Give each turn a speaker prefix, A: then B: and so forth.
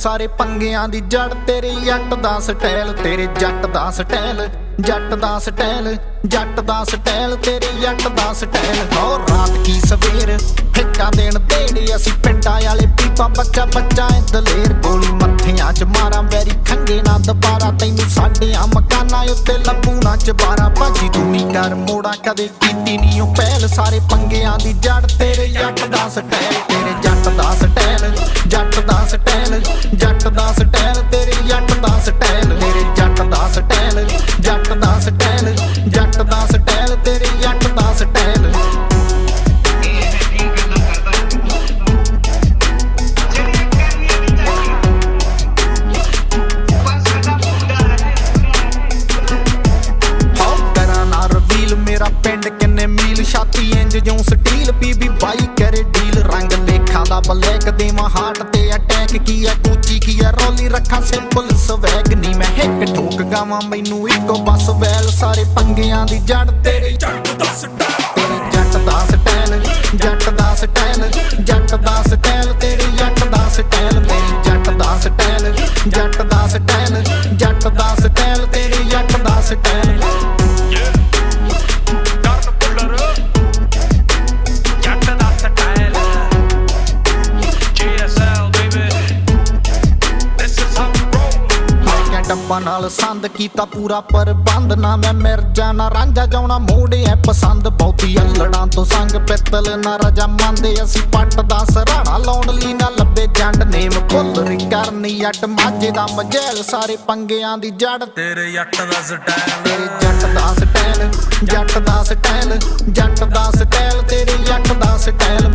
A: ਸਾਰੇ ਪੰਗਿਆਂ ਦੀ ਜੜ, ਤੇਰੇ ਜੱਟ ਦਾ ਸਟਾਈਲ, ਤੇਰੇ ਜੱਟ ਦਾ ਸਟਾਈਲ, ਜੱਟ ਦਾ ਸਟਾਈਲ, ਜੱਟ ਦਾ ਸਟਾਈਲ, ਤੇਰੇ ਜੱਟ ਦਾ ਸਟਾਈਲ। ਹੋ ਰਾਤ ਕੀ ਸਵੇਰ ਫਿੱਕਾ ਦੇਣ ਦੇੜੀ ਅਸੀਂ ਪਿੰਡਾਂ ਵਾਲੇ ਪੀਪਾ, ਬੱਚਾ ਬੱਚਾ ਐ ਦਲੇਰ ਗੋਲੀ ਮੱਥਿਆਂ 'ਚ ਮਾਰਾਂ, ਵੈਰੀ ਖੰਗੇ ਨਾ ਦੁਬਾਰਾ, ਤੈਨੂੰ ਸਾਡੀਆਂ ਮਕਾਨਾਂ ਉੱਤੇ ਲੱਭੂ ਨਾ ਚਬਾਰਾ। ਭਾਜੀ ਤੂੰ ਨੀ ਕਰ ਮੋੜਾ, ਕਦੇ ਕੀਤੀ ਨੀ ਉਹ ਪਹਿਲ, ਸਾਰੇ ਪੰਗਿਆਂ ਦੀ ਜੜ, ਤੇਰੇ ਜੱਟ ਦਾ ਸਟਾਈਲ। ਲੇਖਾਂ ਬਲੈਕ ਦੇਵਾਂ ਹਾਰਟ ਤੇ ਅਟੈਕ ਕੀ ਆ ਕੂਚੀ ਕੀ ਆ ਰੋਲੀ ਰੱਖਾਂ ਸਿੰਪਲ ਸਵੈਗ ਨਹੀਂ ਮੈਂ ਹਿੱਕ ਠੋਕ ਗਾਵਾਂ, ਮੈਨੂੰ ਇੱਕੋ ਬਸ ਵੈਲ। ਸਾਰੇ ਪੰਗਿਆਂ ਦੀ ਜੜ ਤੇਰੇ ਜੱਟ ਦਾ ਸਟਾਈਲ ਡੱਬਾ ਨਾਲ ਸੰਦ ਕੀਤਾ ਪੂਰਾ ਪ੍ਰਬੰਧ। ਨਾ ਮੈਂ ਮਿਰਜਾ ਨਾ ਰਾਂਝਾ ਜਾਉਣਾ ਮੋੜੇ ਐ ਪਸੰਦ। ਬਹੁਤੀ ਅਲੜਾਂ ਤੋਂ ਸੰਗ ਪਿੱਤਲ ਨਾ ਰਜਾ ਮੰਨਦੇ ਅਸੀਂ ਪੱਟ ਦਾ ਸਰਾਣਾ। ਲਾਉਣ ਲਈ ਨਾ ਲੱਭੇ ਜੰਡ ਨੇਮ ਭੁੱਲ ਕਰਨੀ ਅੱਡ। ਮਾਝੇ ਦਾ ਮਜੈਲ ਸਾਰੇ ਪੰਗਿਆਂ ਦੀ ਜੜ।
B: ਤੇਰੇ ਜੱਟ ਦਾ ਸਟਾਈਲ।
A: ਤੇਰੇ ਜੱਟ ਦਾ ਸਟਾਈਲ ਜੱਟ ਦਾ ਸਟਾਈਲ ਜੱਟ ਦਾ ਸਟਾਈਲ। ਤੇਰੇ ਜੱਟ ਦਾ ਸਟਾਈਲ